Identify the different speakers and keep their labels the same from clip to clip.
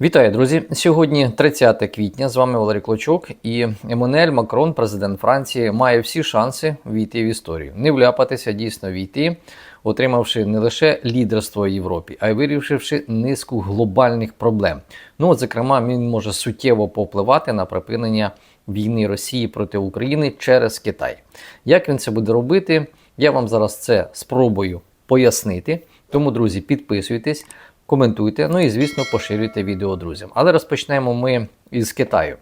Speaker 1: Вітаю, друзі! Сьогодні 30 квітня. З вами Валерій Клочок і Еммануель Макрон, президент Франції, має всі шанси війти в історію, не вляпатися, дійсно війти, отримавши не лише лідерство Європі, а й вирішивши низку глобальних проблем. Ну, от, зокрема, він може суттєво попливати на припинення війни Росії проти України через Китай. Як він це буде робити? Я вам зараз це спробую пояснити. Тому, друзі, підписуйтесь коментуйте, ну і, звісно, поширюйте відео друзям. Але розпочнемо ми із Китаю.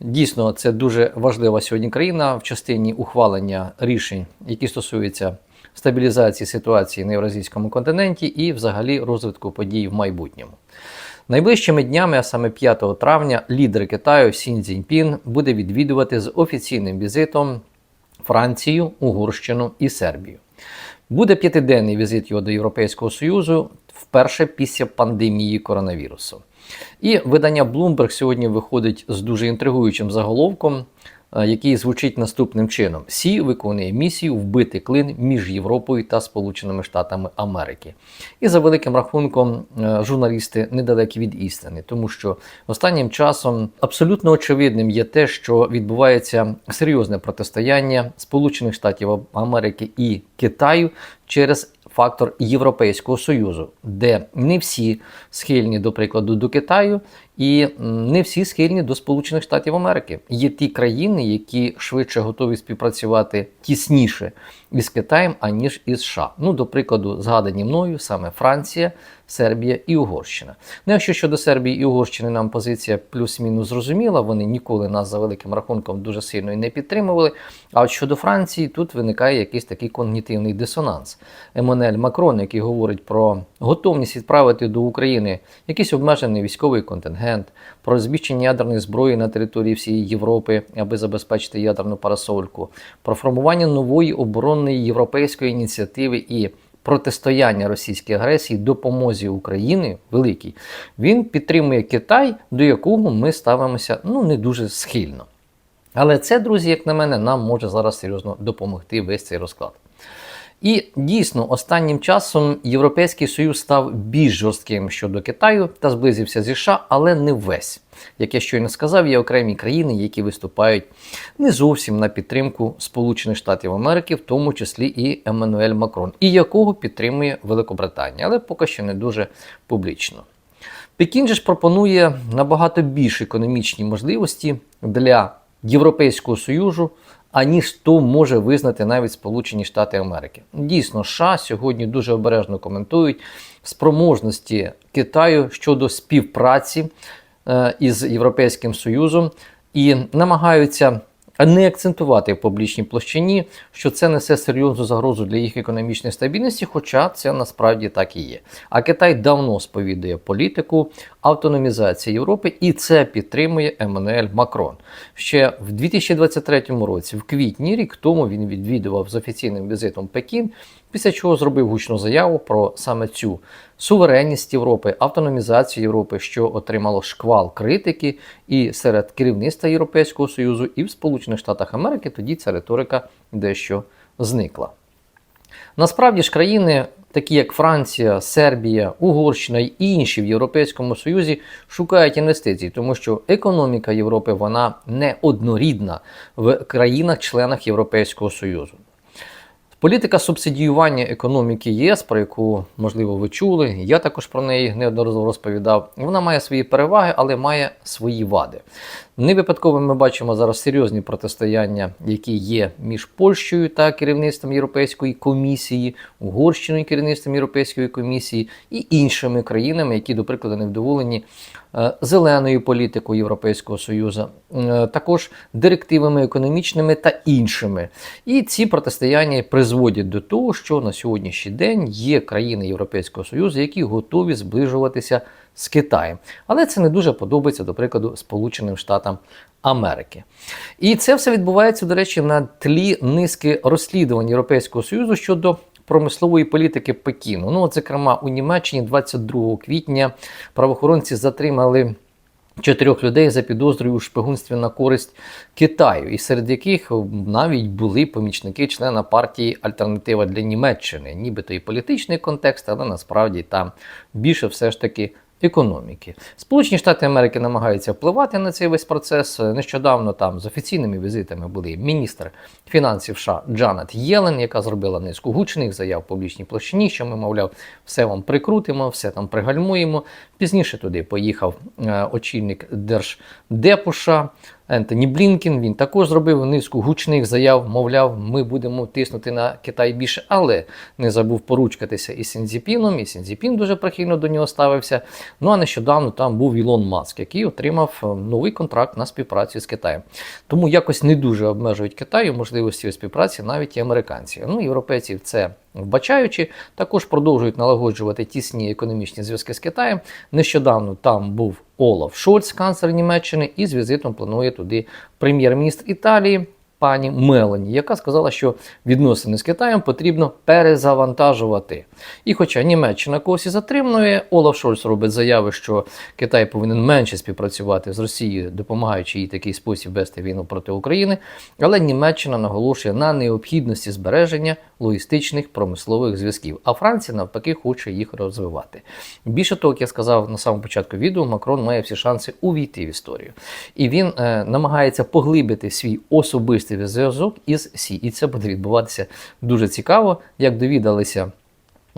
Speaker 1: Дійсно, це дуже важлива сьогодні країна в частині ухвалення рішень, які стосуються стабілізації ситуації на Євразійському континенті і взагалі розвитку подій в майбутньому. Найближчими днями, а саме 5 травня, лідер Китаю Сін Цзіньпін буде відвідувати з офіційним візитом Францію, Угорщину і Сербію. Буде п'ятиденний візит його до Європейського Союзу вперше після пандемії коронавірусу. І видання Bloomberg сьогодні виходить з дуже інтригуючим заголовком, е, який звучить наступним чином: Сі виконує місію вбити клин між Європою та Сполученими Штатами Америки. І за великим рахунком, е, журналісти недалекі від істини, тому що останнім часом абсолютно очевидним є те, що відбувається серйозне протистояння Сполучених Штатів Америки і Китаю через фактор Європейського Союзу, де не всі схильні, до прикладу, до Китаю, і не всі схильні до Сполучених Штатів Америки. Є ті країни, які швидше готові співпрацювати тісніше із Китаєм, аніж із США. Ну, до прикладу, згадані мною саме Франція, Сербія і Угорщина. Ну, якщо щодо Сербії і Угорщини нам позиція плюс-мінус зрозуміла, вони ніколи нас за великим рахунком дуже сильно і не підтримували. А от щодо Франції, тут виникає якийсь такий когнітивний дисонанс. Еммануель Макрон, який говорить про готовність відправити до України якийсь обмежений військовий контингент, про розміщення ядерної зброї на території всієї Європи, аби забезпечити ядерну парасольку, про формування нової оборонної європейської ініціативи і протистояння російській агресії, допомозі Україні великій, він підтримує Китай, до якого ми ставимося ну не дуже схильно. Але це, друзі, як на мене, нам може зараз серйозно допомогти весь цей розклад. І дійсно, останнім часом Європейський Союз став більш жорстким щодо Китаю та зблизився зі США, але не весь. Як я щойно сказав, є окремі країни, які виступають не зовсім на підтримку Сполучених Штатів Америки, в тому числі і Еммануель Макрон, і якого підтримує Великобританія, але поки що не дуже публічно. Пекін же ж пропонує набагато більш економічні можливості для Європейського Союзу аніж то може визнати навіть Сполучені Штати Америки. Дійсно, США сьогодні дуже обережно коментують спроможності Китаю щодо співпраці е, із Європейським Союзом і намагаються не акцентувати в публічній площині, що це несе серйозну загрозу для їх економічної стабільності, хоча це насправді так і є. А Китай давно сповідує політику автономізації Європи, і це підтримує Еммануель Макрон. Ще в 2023 році, в квітні, рік тому, він відвідував з офіційним візитом Пекін, після чого зробив гучну заяву про саме цю суверенність Європи, автономізацію Європи, що отримало шквал критики і серед керівництва Європейського Союзу, і в Сполучених Штатах Америки тоді ця риторика дещо зникла. Насправді ж країни, такі як Франція, Сербія, Угорщина і інші в Європейському Союзі, шукають інвестицій, тому що економіка Європи вона не однорідна в країнах-членах Європейського Союзу. Політика субсидіювання економіки ЄС, про яку, можливо, ви чули, я також про неї неодноразово розповідав. Вона має свої переваги, але має свої вади. Не випадково ми бачимо зараз серйозні протистояння, які є між Польщею та керівництвом Європейської комісії, Угорщиною керівництвом Європейської комісії і іншими країнами, які, до прикладу, невдоволені е, зеленою політикою Європейського Союзу, е, також директивами економічними та іншими. І ці протистояння призводять до того, що на сьогоднішній день є країни Європейського Союзу, які готові зближуватися з Китаєм. Але це не дуже подобається, до прикладу, Сполученим Штатам Америки. І це все відбувається, до речі, на тлі низки розслідувань Європейського Союзу щодо. Промислової політики Пекіну. Ну, от, зокрема, у Німеччині 22 квітня правоохоронці затримали чотирьох людей за підозрою у шпигунстві на користь Китаю, і серед яких навіть були помічники члена партії Альтернатива для Німеччини, нібито і політичний контекст, але насправді там більше все ж таки економіки. Сполучені Штати Америки намагаються впливати на цей весь процес. Нещодавно там з офіційними візитами були міністр фінансів США Джанет Єлен, яка зробила низку гучних заяв в публічній площині, що ми, мовляв, все вам прикрутимо, все там пригальмуємо. Пізніше туди поїхав е, очільник Держдепу США Ентоні Блінкін. Він також зробив низку гучних заяв, мовляв, ми будемо тиснути на Китай більше, але не забув поручкатися із Сінзіпіном, і Сінзіпін дуже прихильно до нього ставився. Ну а нещодавно там був Ілон Маск, який отримав е, новий контракт на співпрацю з Китаєм. Тому якось не дуже обмежують Китаю можливості співпраці навіть і американці. Ну, європейці це вбачаючи, також продовжують налагоджувати тісні економічні зв'язки з Китаєм. Нещодавно там був Олаф Шольц, канцлер Німеччини, і з візитом планує туди прем'єр-міністр Італії. Пані Мелані, яка сказала, що відносини з Китаєм потрібно перезавантажувати. І хоча Німеччина когось і затримує, Олаф Шольц робить заяви, що Китай повинен менше співпрацювати з Росією, допомагаючи їй такий спосіб вести війну проти України. Але Німеччина наголошує на необхідності збереження логістичних промислових зв'язків. А Франція навпаки хоче їх розвивати. Більше того, як я сказав на самому початку відео, Макрон має всі шанси увійти в історію. І він е, намагається поглибити свій особистий зв'язок із Сі. І це буде відбуватися дуже цікаво, як довідалися.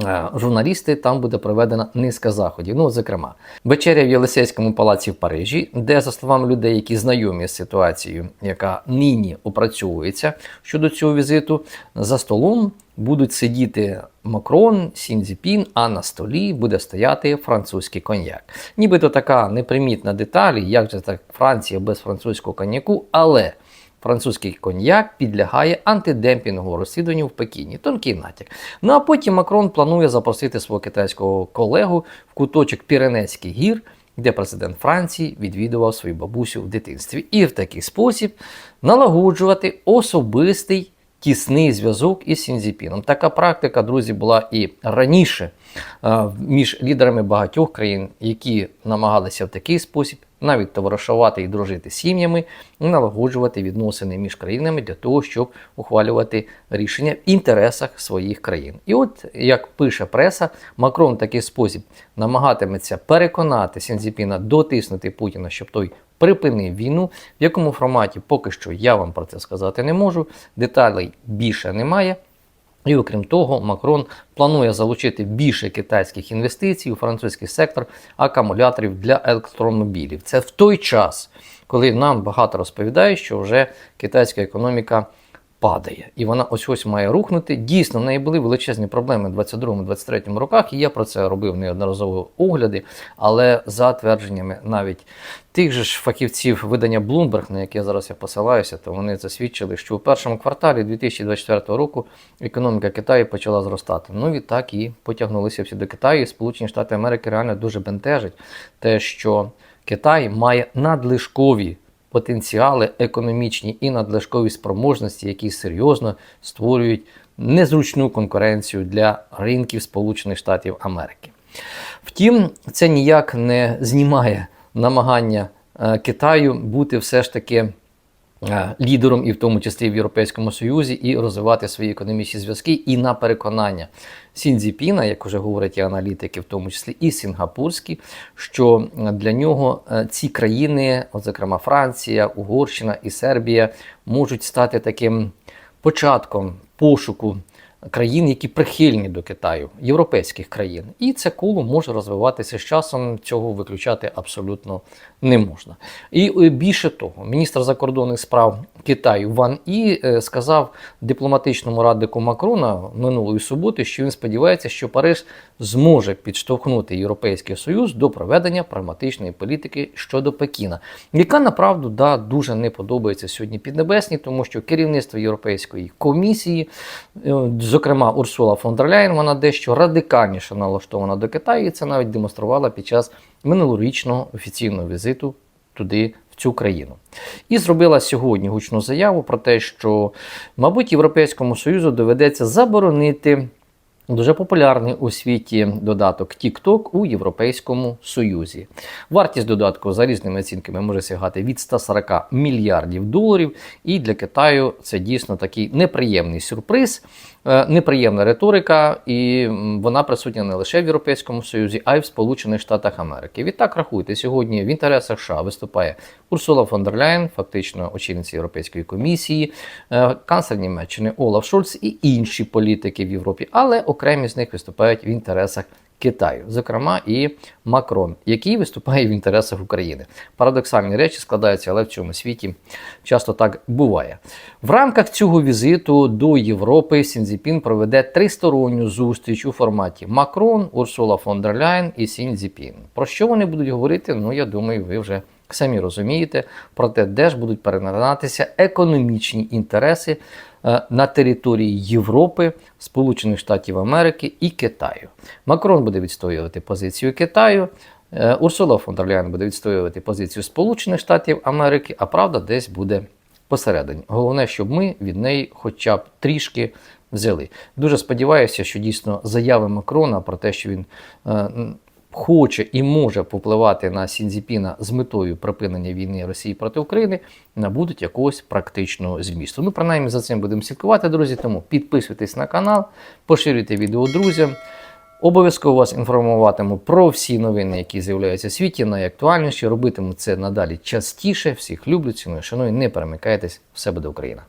Speaker 1: е, Журналісти там буде проведена низка заходів. Ну, зокрема, вечеря в Єлисейському палаці в Парижі, де, за словами людей, які знайомі з ситуацією, яка нині опрацьовується щодо цього візиту, за столом будуть сидіти Макрон, Сінзіпін, а на столі буде стояти французький коньяк. Нібито така непримітна деталь, як же так Франція без французького коньяку, але французький коньяк підлягає антидемпінговому розслідуванню в Пекіні. Тонкий натяк. Ну а потім Макрон планує запросити свого китайського колегу в куточок Піренецьких гір. Де президент Франції відвідував свою бабусю в дитинстві, і в такий спосіб налагоджувати особистий тісний зв'язок із Сінзіпіном. Така практика, друзі, була і раніше е, між лідерами багатьох країн, які намагалися в такий спосіб навіть товаришувати і дружити сім'ями, налагоджувати відносини між країнами для того, щоб ухвалювати рішення в інтересах своїх країн. І от як пише преса, Макрон в такий спосіб намагатиметься переконати Сінзіпіна дотиснути Путіна, щоб той припинив війну. В якому форматі поки що я вам про це сказати не можу. Деталей більше немає. І окрім того, Макрон планує залучити більше китайських інвестицій у французький сектор акумуляторів для електромобілів. Це в той час, коли нам багато розповідають, що вже китайська економіка падає, і вона ось ось має рухнути. Дійсно, в неї були величезні проблеми в 22-23 роках, і я про це робив неодноразово огляди. Але за твердженнями навіть тих же ж фахівців видання Bloomberg, на яке зараз я посилаюся, то вони засвідчили, що у першому кварталі 2024 року економіка Китаю почала зростати. Ну і так і потягнулися всі до Китаю. Сполучені Штати Америки реально дуже бентежить те, що Китай має надлишкові потенціали економічні і надлишкові спроможності, які серйозно створюють незручну конкуренцію для ринків Сполучених Штатів Америки. Втім, це ніяк не знімає намагання е, Китаю бути все ж таки лідером, і в тому числі в Європейському Союзі, і розвивати свої економічні зв'язки. І на переконання Сінзіпіна, як вже говорять і аналітики, в тому числі і сінгапурські, що для нього е, ці країни, от зокрема Франція, Угорщина і Сербія, можуть стати таким початком пошуку країн, які прихильні до Китаю, європейських країн. І це коло може розвиватися з часом, цього виключати абсолютно не можна. І е, більше того, міністр закордонних справ Китаю Ван І е, сказав дипломатичному раднику Макрона минулої суботи, що він сподівається, що Париж зможе підштовхнути Європейський Союз до проведення прагматичної політики щодо Пекіна, яка направду да, дуже не подобається сьогодні Піднебесній, тому що керівництво Європейської комісії, е, зокрема Урсула фон дер Ляйн, вона дещо радикальніше налаштована до Китаю, і це навіть демонструвала під час минулорічного офіційного візиту туди. Цю країну і зробила сьогодні гучну заяву про те, що, мабуть, Європейському Союзу доведеться заборонити Дуже популярний у світі додаток TikTok у Європейському Союзі. Вартість додатку за різними оцінками може сягати від 140 мільярдів доларів. І для Китаю це дійсно такий неприємний сюрприз, е, неприємна риторика, і вона присутня не лише в Європейському Союзі, а й в Сполучених Штатах Америки. Відтак рахуйте, сьогодні в інтересах США виступає Урсула фон дер Ляєн, фактично очільниця Європейської комісії, е, канцлер Німеччини Олаф Шольц і інші політики в Європі, але окремі з них виступають в інтересах Китаю, зокрема і Макрон, який виступає в інтересах України. Парадоксальні речі складаються, але в цьому світі часто так буває. В рамках цього візиту до Європи Сінзіпін проведе тристоронню зустріч у форматі Макрон, Урсула фон дер Ляйн і Сінзіпін. Про що вони будуть говорити? Ну я думаю, ви вже самі розумієте про те, де ж будуть перетинатися економічні інтереси на території Європи, Сполучених Штатів Америки і Китаю. Макрон буде відстоювати позицію Китаю. е, Урсула фон дер Ляйн буде відстоювати позицію Сполучених Штатів Америки, а правда десь буде посередині. Головне, щоб ми від неї хоча б трішки взяли. Дуже сподіваюся, що дійсно заяви Макрона про те, що він е, хоче і може попливати на Сінзіпіна з метою припинення війни Росії проти України, набудуть якогось практичного змісту. Ну, принаймні за цим будемо слідкувати, друзі. Тому підписуйтесь на канал, поширюйте відео друзям. Обов'язково вас інформуватиму про всі новини, які з'являються в світі, найактуальніші. Робитиму це надалі частіше. Всіх люблю, ціную, шаную. Не перемикайтесь, все буде Україна.